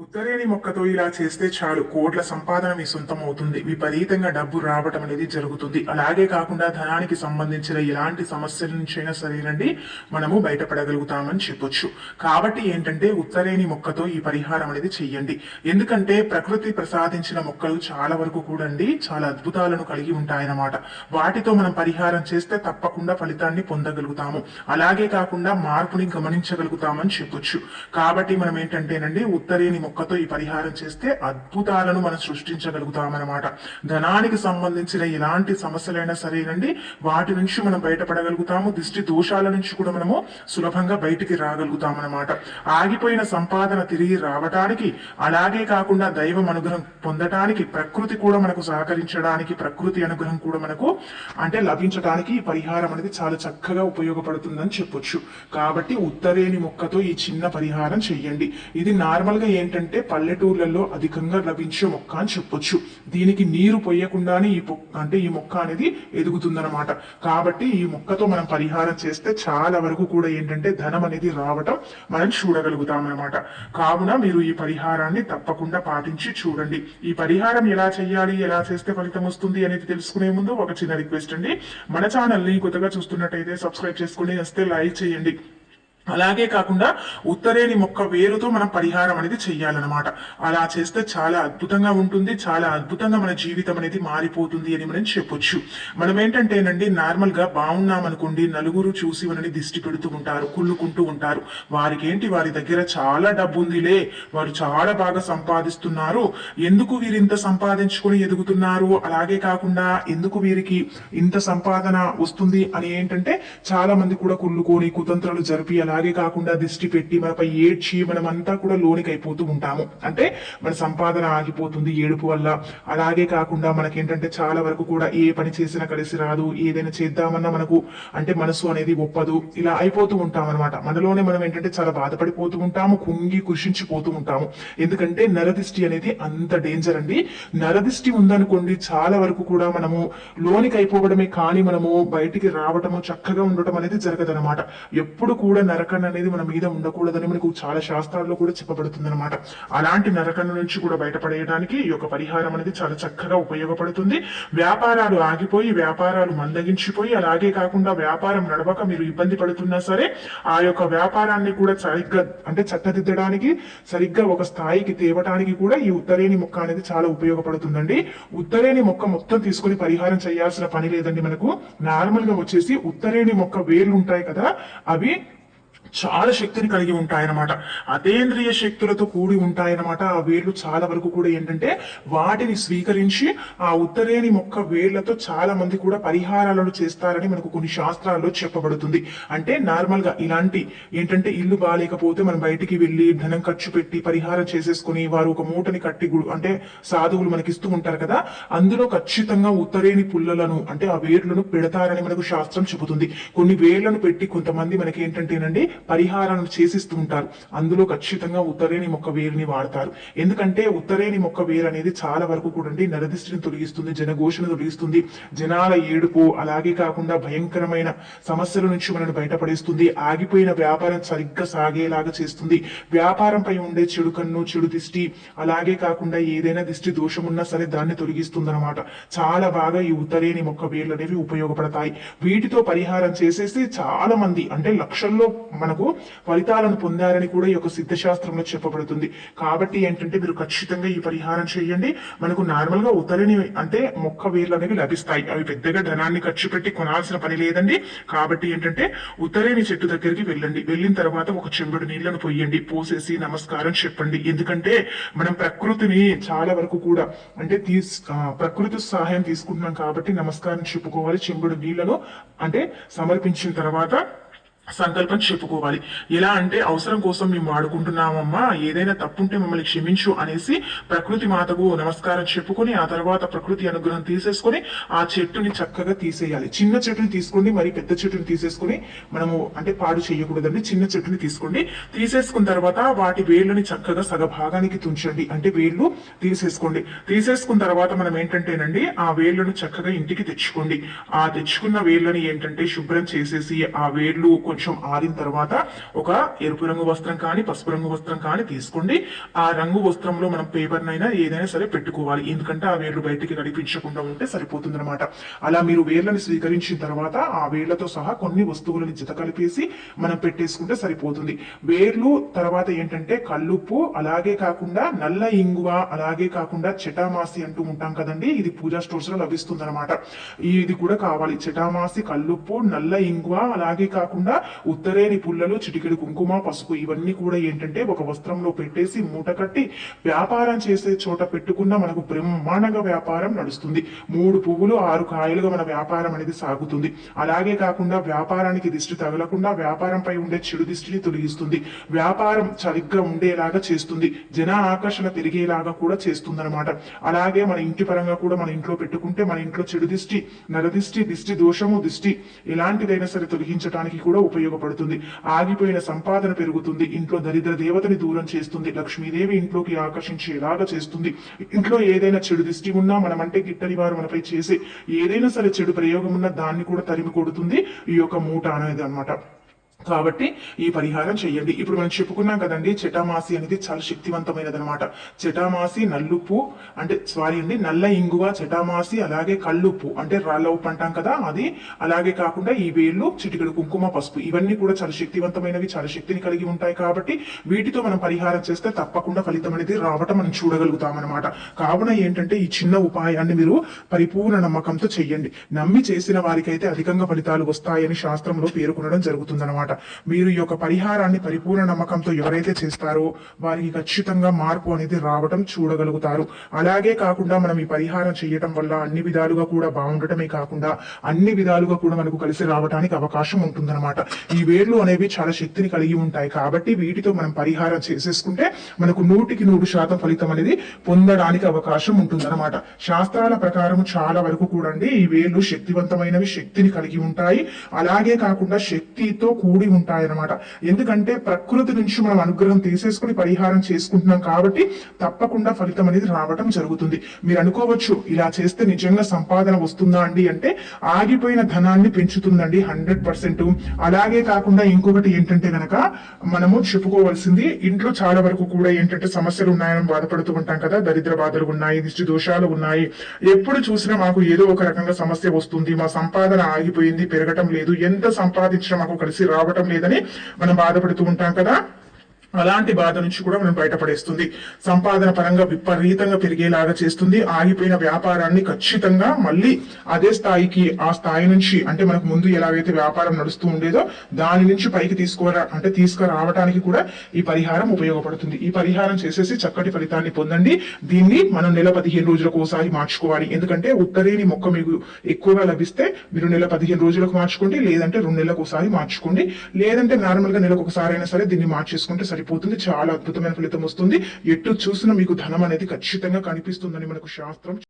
ఉత్తరేణి మొక్కతో ఇలా చేస్తే చాలు కోట్ల సంపాదన మీ సొంతం అవుతుంది. విపరీతంగా డబ్బు రావటం అనేది జరుగుతుంది. అలాగే కాకుండా ధనానికి సంబంధించిన ఎలాంటి సమస్యల నుంచైనా సరేనండి మనము బయటపడగలుగుతామని చెప్పొచ్చు. కాబట్టి ఏంటంటే ఉత్తరేణి మొక్కతో ఈ పరిహారం అనేది చెయ్యండి. ఎందుకంటే ప్రకృతి ప్రసాదించిన మొక్కలు చాలా వరకు కూడా చాలా అద్భుతాలను కలిగి ఉంటాయన్నమాట. వాటితో మనం పరిహారం చేస్తే తప్పకుండా ఫలితాన్ని పొందగలుగుతాము. అలాగే కాకుండా మార్పుని గమనించగలుగుతామని చెప్పొచ్చు. కాబట్టి మనం ఏంటంటేనండి ఉత్తరేణి మొక్కతో ఈ పరిహారం చేస్తే అద్భుతాలను మనం సృష్టించగలుగుతామన్నమాట. ధనానికి సంబంధించిన ఎలాంటి సమస్యలైనా సరేనండి వాటి నుంచి మనం బయటపడగలుగుతాము దిష్టి దోషాల నుంచి కూడా మనము సులభంగా బయటికి రాగలుగుతామన్నమాట. ఆగిపోయిన సంపాదన తిరిగి రావటానికి అలాగే కాకుండా దైవం అనుగ్రహం పొందటానికి ప్రకృతి కూడా మనకు సహకరించడానికి ప్రకృతి అనుగ్రహం కూడా మనకు అంటే లభించడానికి ఈ పరిహారం అనేది చాలా చక్కగా ఉపయోగపడుతుందని చెప్పొచ్చు. కాబట్టి ఉత్తరేణి మొక్కతో ఈ చిన్న పరిహారం చెయ్యండి. ఇది నార్మల్గా ఏంటంటే పల్లెటూర్లలో అధికంగా లభించే మొక్క అని చెప్పొచ్చు. దీనికి నీరు పొయ్యకుండానే ఈ మొక్క అంటే ఈ మొక్క అనేది ఎదుగుతుందన్నమాట. కాబట్టి ఈ మొక్కతో మనం పరిహారం చేస్తే చాలా వరకు కూడా ఏంటంటే ధనం అనేది రావటం మనం చూడగలుగుతామన్నమాట. కావున మీరు ఈ పరిహారాన్ని తప్పకుండా పాటించి చూడండి. ఈ పరిహారం ఎలా చేయాలి ఎలా చేస్తే ఫలితం వస్తుంది అనేది తెలుసుకునే ముందు ఒక చిన్న రిక్వెస్ట్ అండి. మన ఛానల్ని కొత్తగా చూస్తున్నట్టయితే సబ్స్క్రైబ్ చేసుకుని వస్తే లైక్ చేయండి. అలాగే కాకుండా ఉత్తరేణి మొక్క వేరుతో మనం పరిహారం అనేది చెయ్యాలన్నమాట. అలా చేస్తే చాలా అద్భుతంగా ఉంటుంది చాలా అద్భుతంగా మన జీవితం అనేది మారిపోతుంది అని మనం చెప్పొచ్చు. మనం ఏంటంటేనండి నార్మల్గా బాగున్నామనుకోండి నలుగురు చూసి మనని దిష్టి పెడుతూ ఉంటారు కుళ్ళుకుంటూ ఉంటారు. వారికి ఏంటి వారి దగ్గర చాలా డబ్బు ఉందిలే వారు చాలా బాగా సంపాదిస్తున్నారు. ఎందుకు వీరు ఇంత సంపాదించుకొని ఎదుగుతున్నారు? అలాగే కాకుండా ఎందుకు వీరికి ఇంత సంపాదన వస్తుంది అని ఏంటంటే చాలా మంది కూడా కుళ్ళుకొని కుతంత్రాలు జరిపి అలాగే కాకుండా దిష్టి పెట్టి మనపై ఏడ్చి మనమంతా కూడా లోనికి అయిపోతూ ఉంటాము. అంటే మన సంపాదన ఆగిపోతుంది ఏడుపు వల్ల. అలాగే కాకుండా మనకేంటంటే చాలా వరకు కూడా ఏ పని చేసినా కలిసి రాదు. ఏదైనా చేద్దామన్నా మనకు అంటే మనసు అనేది ఒప్పదు. ఇలా అయిపోతూ ఉంటాం అనమాట మనలోనే మనం ఏంటంటే చాలా బాధపడిపోతూ ఉంటాము కుంగి కృషించిపోతూ ఉంటాము. ఎందుకంటే నరదిష్టి అనేది అంత డేంజర్ అండి. నరదిష్టి ఉందనుకోండి చాలా వరకు కూడా మనము లోనికి అయిపోవడమే కానీ మనము బయటికి రావటము చక్కగా ఉండటం అనేది జరగదనమాట ఎప్పుడు కూడా నరకన్న అనేది మన మీద ఉండకూడదని మనకు చాలా శాస్త్రాల్లో కూడా చెప్పబడుతుంది అనమాట అలాంటి నరకన్న నుంచి కూడా బయటపడేయడానికి ఈ యొక్క పరిహారం అనేది చాలా చక్కగా ఉపయోగపడుతుంది. వ్యాపారాలు ఆగిపోయి వ్యాపారాలు మందగించిపోయి అలాగే కాకుండా వ్యాపారం నడవక మీరు ఇబ్బంది పడుతున్నా సరే ఆ యొక్క వ్యాపారాన్ని కూడా సరిగ్గా అంటే చక్కదిద్దడానికి సరిగ్గా ఒక స్థాయికి తేవటానికి కూడా ఈ ఉత్తరేణి మొక్క అనేది చాలా ఉపయోగపడుతుందండి. ఉత్తరేణి మొక్క మొత్తం తీసుకొని పరిహారం చేయాల్సిన పని లేదండి మనకు. నార్మల్గా వచ్చేసి ఉత్తరేణి మొక్క వేర్లు ఉంటాయి కదా అవి చాలా శక్తిని కలిగి ఉంటాయన్నమాట. అతేంద్రియ శక్తులతో కూడి ఉంటాయన్నమాట. ఆ వేర్లు చాలా వరకు కూడా ఏంటంటే వాటిని స్వీకరించి ఆ ఉత్తరేణి మొక్క వేర్లతో చాలా మంది కూడా పరిహారాలను చేస్తారని మనకు కొన్ని శాస్త్రాల్లో చెప్పబడుతుంది. అంటే నార్మల్గా ఇలాంటి ఏంటంటే ఇల్లు బాగాలేకపోతే మనం బయటికి వెళ్ళి ధనం ఖర్చు పెట్టి పరిహారం చేసేసుకుని వారు ఒక మూటని కట్టి అంటే సాధువులు మనకి ఇస్తూ ఉంటారు కదా అందులో ఖచ్చితంగా ఉత్తరేణి పుల్లలను అంటే ఆ వేర్లను పెడతారని మనకు శాస్త్రం చెబుతుంది. కొన్ని వేర్లను పెట్టి కొంతమంది మనకి ఏంటంటేనండి పరిహారాలు చేసిస్తూ ఉంటారు. అందులో ఖచ్చితంగా ఉత్తరేణి మొక్క వేరుని వాడతారు. ఎందుకంటే ఉత్తరేణి మొక్క వేరు అనేది చాలా వరకు కూడా అండి నరదిష్టిని తొలగిస్తుంది జనఘోషను తొలగిస్తుంది జనాల ఏడుపు అలాగే కాకుండా భయంకరమైన సమస్యల నుంచి మనల్ని బయటపడేస్తుంది ఆగిపోయిన వ్యాపారం సరిగ్గా సాగేలాగా చేస్తుంది. వ్యాపారంపై ఉండే చెడు కన్ను చెడు దిష్టి అలాగే కాకుండా ఏదైనా దిష్టి దోషం ఉన్నా సరే దాన్ని తొలగిస్తుంది అనమాట చాలా బాగా ఈ ఉత్తరేణి మొక్క వేర్లు అనేవి ఉపయోగపడతాయి. వీటితో పరిహారం చేసేసి చాలా మంది అంటే లక్షల్లో మన మనకు ఫలితాలను పొందారని కూడా ఈ యొక్క సిద్ధశాస్త్రంలో చెప్పబడుతుంది. కాబట్టి ఏంటంటే మీరు ఖచ్చితంగా ఈ పరిహారం చేయండి. మనకు నార్మల్గా గా అంటే మొక్క వేర్లు అనేవి లభిస్తాయి. అవి పెద్దగా ధనాన్ని ఖర్చు పెట్టి కొనాల్సిన పని లేదండి. కాబట్టి ఏంటంటే ఉత్తరేణి చెట్టు దగ్గరికి వెళ్ళండి. వెళ్ళిన తర్వాత ఒక చెంబుడు నీళ్ళను పొయ్యండి. పోసేసి నమస్కారం చెప్పండి. ఎందుకంటే మనం ప్రకృతిని చాలా వరకు కూడా అంటే తీస్ ప్రకృతి సహాయం తీసుకుంటున్నాం కాబట్టి నమస్కారం చెప్పుకోవాలి. చెంబుడు నీళ్ళను అంటే సమర్పించిన తర్వాత సంకల్పం చెప్పుకోవాలి. ఎలా అంటే అవసరం కోసం మేము వాడుకుంటున్నామమ్మా ఏదైనా తప్పుంటే మమ్మల్ని క్షమించు అనేసి ప్రకృతి మాతకు నమస్కారం చెప్పుకొని ఆ తర్వాత ప్రకృతి అనుగ్రహం తీసేసుకొని ఆ చెట్టుని చక్కగా తీసేయాలి. చిన్న చెట్టుని తీసుకోండి మరి పెద్ద చెట్టుని తీసేసుకొని మనము అంటే పాడు చేయకూడదండి. చిన్న చెట్టుని తీసుకోండి. తీసేసుకున్న తర్వాత వాటి వేళ్ళని చక్కగా సగభాగానికి తుంచండి. అంటే వేళ్ళు తీసేసుకోండి. తీసేసుకున్న తర్వాత మనం ఏంటంటేనండి ఆ వేళ్ళను చక్కగా ఇంటికి తెచ్చుకోండి. ఆ తెచ్చుకున్న వేళ్ళని ఏంటంటే శుభ్రం చేసేసి ఆ వేళ్ళు కొంచెం ఆరిన తర్వాత ఒక ఎరుపు రంగు వస్త్రం కానీ పసుపు రంగు వస్త్రం కానీ తీసుకోండి. ఆ రంగు వస్త్రంలో మనం పేపర్నైనా ఏదైనా సరే పెట్టుకోవాలి. ఎందుకంటే ఆ వేర్లు బయటికి నడిపించకుండా ఉంటే సరిపోతుంది అనమాట అలా మీరు వేర్లను స్వీకరించిన తర్వాత ఆ వేర్లతో సహా కొన్ని వస్తువులను జత కలిపేసి మనం పెట్టేసుకుంటే సరిపోతుంది. వేర్లు తర్వాత ఏంటంటే కల్లుప్పు అలాగే కాకుండా నల్ల ఇంగువ అలాగే కాకుండా చెటామాసి అంటూ ఉంటాం కదండి. ఇది పూజా స్టోర్స్లో లభిస్తుంది అనమాట ఇది కూడా కావాలి. చెటామాసి కల్లుప్పు నల్ల ఇంగువ అలాగే కాకుండా ఉత్తరేని పుల్లలు చిటికెడు కుంకుమ పసుపు ఇవన్నీ కూడా ఏంటంటే ఒక వస్త్రంలో పెట్టేసి మూట కట్టి వ్యాపారం చేసే చోట పెట్టుకున్న మనకు బ్రహ్మాండంగా వ్యాపారం నడుస్తుంది. మూడు పువ్వులు ఆరు కాయలుగా మన వ్యాపారం అనేది సాగుతుంది. అలాగే కాకుండా వ్యాపారానికి దిష్టి తగలకుండా వ్యాపారంపై ఉండే చెడు దిష్టిని తొలగిస్తుంది. వ్యాపారం సరిగ్గా ఉండేలాగా చేస్తుంది. జన ఆకర్షణ పెరిగేలాగా కూడా చేస్తుంది అనమాట అలాగే మన ఇంటి పరంగా కూడా మన ఇంట్లో పెట్టుకుంటే మన ఇంట్లో చెడు దిష్టి నరదిష్టి దిష్టి దోషము దిష్టి ఎలాంటిదైనా సరే తొలగించడానికి కూడా ఉపయోగపడుతుంది. ఆగిపోయిన సంపాదన పెరుగుతుంది. ఇంట్లో దరిద్ర దేవతని దూరం చేస్తుంది. లక్ష్మీదేవి ఇంట్లోకి ఆకర్షించేలాగా చేస్తుంది. ఇంట్లో ఏదైనా చెడు దిష్టి ఉన్నా మనం అంటే గిట్టని వారు మనపై చేసే ఏదైనా సరే చెడు ప్రయోగం ఉన్నా దాన్ని కూడా తరిమి కొడుతుంది. ఈ యొక్క మూట అనేది అన్నమాట. కాబట్టి ఈ పరిహారం చేయండి. ఇప్పుడు మనం చెప్పుకున్నాం కదండి చటామాసి అనేది చాలా శక్తివంతమైనది అనమాట చటామాసి నల్లుప్పు అంటే సారీ అండి నల్ల ఇంగువ చటామాసి అలాగే కళ్ళుప్పు అంటే రాళ్ళ ఉప్పు అంటాం కదా అది. అలాగే కాకుండా ఈ వేళ్ళు చిటికడు కుంకుమ పసుపు ఇవన్నీ కూడా చాలా శక్తివంతమైనవి చాలా శక్తిని కలిగి ఉంటాయి కాబట్టి వీటితో మనం పరిహారం చేస్తే తప్పకుండా ఫలితం అనేది రావటం మనం చూడగలుగుతాం అనమాట కావున ఏంటంటే ఈ చిన్న ఉపాయాన్ని మీరు పరిపూర్ణ నమ్మకంతో చెయ్యండి నమ్మి చేసిన వారికైతే అధికంగా ఫలితాలు వస్తాయని శాస్త్రంలో పేర్కొనడం జరుగుతుందన్నమాట. మీరు ఈ యొక్క పరిహారాన్ని పరిపూర్ణ నమ్మకంతో ఎవరైతే చేస్తారో వారికి ఖచ్చితంగా మార్పు అనేది రావటం చూడగలుగుతారు. అలాగే కాకుండా మనం ఈ పరిహారం చేయటం వల్ల అన్ని విధాలుగా కూడా బాగుండటమే కాకుండా అన్ని విధాలుగా కూడా మనకు కలిసి రావడానికి అవకాశం ఉంటుందన్నమాట. ఈ వేర్లు అనేవి చాలా శక్తిని కలిగి ఉంటాయి. కాబట్టి వీటితో మనం పరిహారం చేసేసుకుంటే మనకు నూటికి నూరు శాతం ఫలితం అనేది పొందడానికి అవకాశం ఉంటుందన్నమాట. శాస్త్రాల ప్రకారం చాలా వరకు కూడా అండి ఈ వేర్లు శక్తివంతమైనవి శక్తిని కలిగి ఉంటాయి. అలాగే కాకుండా శక్తితో కూడి ఉంటాయి అన్నమాట ఎందుకంటే ప్రకృతి నుంచి మనం అనుగ్రహం తీసేసుకుని పరిహారం చేసుకుంటున్నాం కాబట్టి తప్పకుండా ఫలితం అనేది రావటం జరుగుతుంది. మీరు అనుకోవచ్చు ఇలా చేస్తే నిజంగా సంపాదన వస్తుందా అండి అంటే ఆగిపోయిన ధనాన్ని పెంచుతుందండి హండ్రెడ్ పర్సెంట్. అలాగే కాకుండా ఇంకొకటి ఏంటంటే గనక మనము చెప్పుకోవాల్సింది ఇంట్లో చాలా వరకు కూడా ఏంటంటే సమస్యలు ఉన్నాయని బాధపడుతూ ఉంటాం కదా. దరిద్ర బాధలు ఉన్నాయి దిష్టి దోషాలు ఉన్నాయి. ఎప్పుడు చూసినా మాకు ఏదో ఒక రకంగా సమస్య వస్తుంది. మా సంపాదన ఆగిపోయింది పెరగటం లేదు. ఎంత సంపాదించినా మాకు కలిసి అవ్వటం లేదని మనం బాధపడుతూ ఉంటాం కదా. అలాంటి బాధ నుంచి కూడా మనం బయటపడేస్తుంది. సంపాదన పరంగా విపరీతంగా పెరిగేలాగా చేస్తుంది. ఆగిపోయిన వ్యాపారాన్ని ఖచ్చితంగా మళ్ళీ అదే స్థాయికి ఆ స్థాయి నుంచి అంటే మనకు ముందు ఎలాగైతే వ్యాపారం నడుస్తూ ఉండేదో దాని నుంచి పైకి తీసుకురా అంటే తీసుకురావడానికి కూడా ఈ పరిహారం ఉపయోగపడుతుంది. ఈ పరిహారం చేసేసి చక్కటి ఫలితాన్ని పొందండి. దీన్ని మనం నెల పదిహేను రోజులకు ఒకసారి మార్చుకోవాలి. ఎందుకంటే ఉత్తరేని మొక్క మీకు ఎక్కువగా లభిస్తే మీరు నెల పదిహేను రోజులకు మార్చుకోండి. లేదంటే రెండు నెలలకు ఒకసారి మార్చుకోండి. లేదంటే నార్మల్గా నెలకు ఒకసారి అయినా సరే దీన్ని మార్చేసుకుంటే సరిపోతుంది. చాలా అద్భుతమైన ఫలితం వస్తుంది. ఎటు చూసినా మీకు ధనం అనేది ఖచ్చితంగా కనిపిస్తుందని మనకు శాస్త్రం